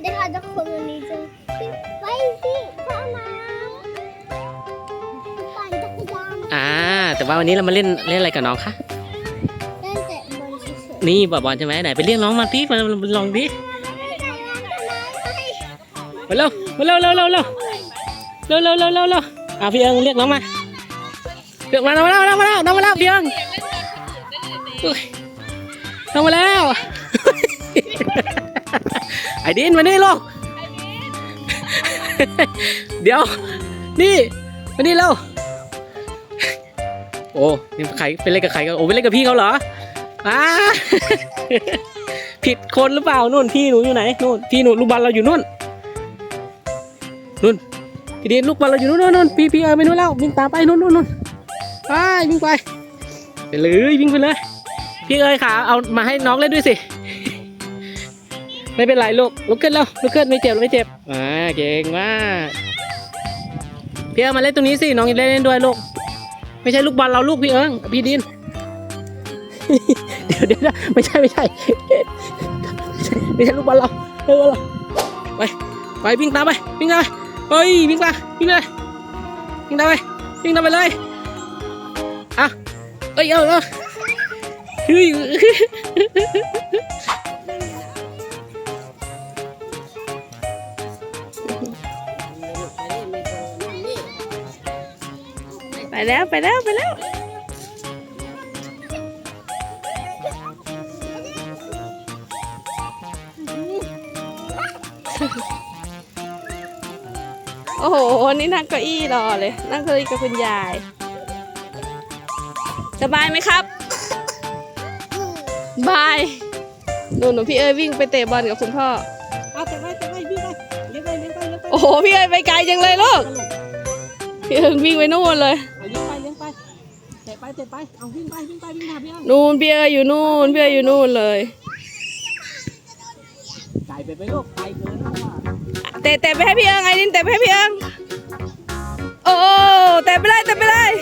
สดีค่ะทุกคนวันนี้จะไปที่สนามปั่นจักรยานอ่า แต่ว่าวันนี้เรามาเล่นเล่นอะไรกับน้องคะเล่นเตะบอลเฉยนี่บอลบอลใช่ไหมไหนไปเรียกน้องมาดิมาลองดิๆมาเร็วมาเร็วเร็วเร็วเร็วเร็วเร็วเร็วเร็วเร็วอะพี่เอิงเรียกน้องมาเรียกมาน้องมาแล้วน้องมาแล้วน้องมาแล้วพี่เอิงอุ๊ยน้องมาแล้วไอ้ดินมานี่ลูกเดี๋ยว นี่มานี่เร็วโอ้นี่ใครไปเล่นกับใครกันโอ้ไปเล่นกับพี่เขาเหรออ่าผิดคนหรือเปล่านู่นพี่หนูอยู่ไหนนู่นพี่หนูลูกบอลเราอยู่นู่นนู่นพี่เดนลูกบอลเราอยู่นู่นนู่นนู่นพี่พี่เออไปนู่นแล้ววิ่งตามไปนู่นนู่นนู่นไปวิ่งไปไปเลยวิ่งไปเลย พี่เอ๋ยขาเอามาให้น้องเล่นด้วยสิ ไม่เป็นไรลูกลุกขึ้นแล้วลุกขึ้นไม่เจ็บไม่เจ็บอ่าเก่งมากพี่เอ๋มาเล่นตรงนี้สิน้องเล่นเล่นด้วยลูกไม่ใช่ลูกบอลเราลูกพี่เอิงพี่ดินเดี๋ยวเดี๋ยวไม่ใช่ไม่ใช่ ไม่ใช่ลูกบอลเราเออเราไปไปวิ่งตามไปวิ่งตามไปเฮ้ยวิ่งมาวิ่งเลยวิ่งตามไปวิ่งตามไปเลยอะเอ้ยเอาเอาเฮ้ย แล้วไปแล้วไปแล้วโอ้โหนี่นั่งเก้าอี้รอเลย นั่งเก้าอี้กับคุณยาย สบายไหมครับ บายหนูหนูพี่เอ้ยวิ่งไปเตะบอลกับคุณพ่อเอาแต่ไปแต่ไปวิ่งไปเลี้ยงไปเลี้ยงไปเลี้ยงไปโอ้โหพี่เอ้ยไปไกลจังเลยลูกพี่เอ้ยวิ่งไปนู่นเลย ตะไปเตะไป เอาวิ่งไปวิ่งไปวิ่งหาพี่เอิงนู่นพี่เอ้ยอยู่นู่นพี่เอ้ยอยู่นู่นเลย ไก่ไปไปลูกไก่เกินแล้วว่ะเตะเตะไปให้พี่เอิงไอ้นินเตะไปให้พี่เอิงโอ้เตะไปเลยเตะไปเลย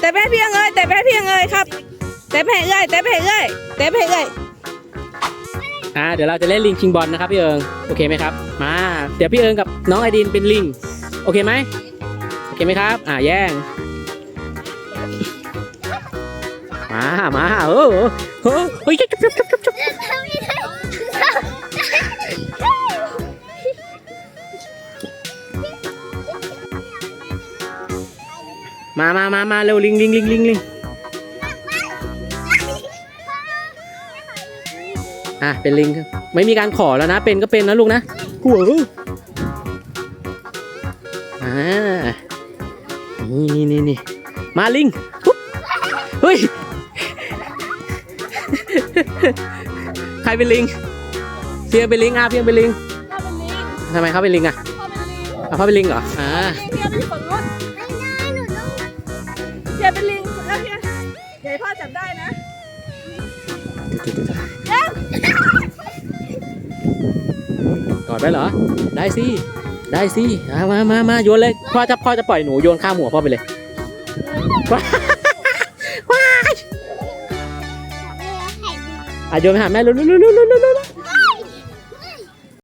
เตะไปให้พี่เอิงเอ้ยเตะไปให้พี่เอิงเอ้ยครับเตะไปให้เอ้ยเตะไปให้เอ้ยเตะไปให้เอ้ยอ่าเดี๋ยวเราจะเล่นลิงชิงบอลนะครับพี่เอิงโอเคไหมครับมาเดี๋ยวพี่เอิงกับน้องไอดินเป็นลิงโอเคไหมโอเคไหมครับ อ่าแย่ง มามาเออเออเออเฮ้ยจุ๊บจุ๊บจุ๊บจุ๊บจุ๊บมามามามาเร็วลิงลิงลิงลิงลิงอะเป็นลิงครับ ไม่มีการขอแล้วนะ เป็นก็เป็นนะลูกนะหัวอ่านี่นี่นี่นี่มาลิง ใครเป็นลิงเพียงเป็นลิงอะเพียงเป็นลิงทำไมเขาเป็นลิงอะเอาเขาเป็นลิงเหรออ่าพี่เอิงไปฝั่งนู้นไม่ได้หนูต้องเพียเป็นลิงแล้วเพียใหญ่พ่อจับได้นะกอดไว้เหรอ ได้สิ ได้สิอะมามามาโยนเลย พ่อจะพ่อจะปล่อยหนูโยนข้ามหัวพ่อไปเลย อาโยนไปหาแม่เร็วๆๆๆๆ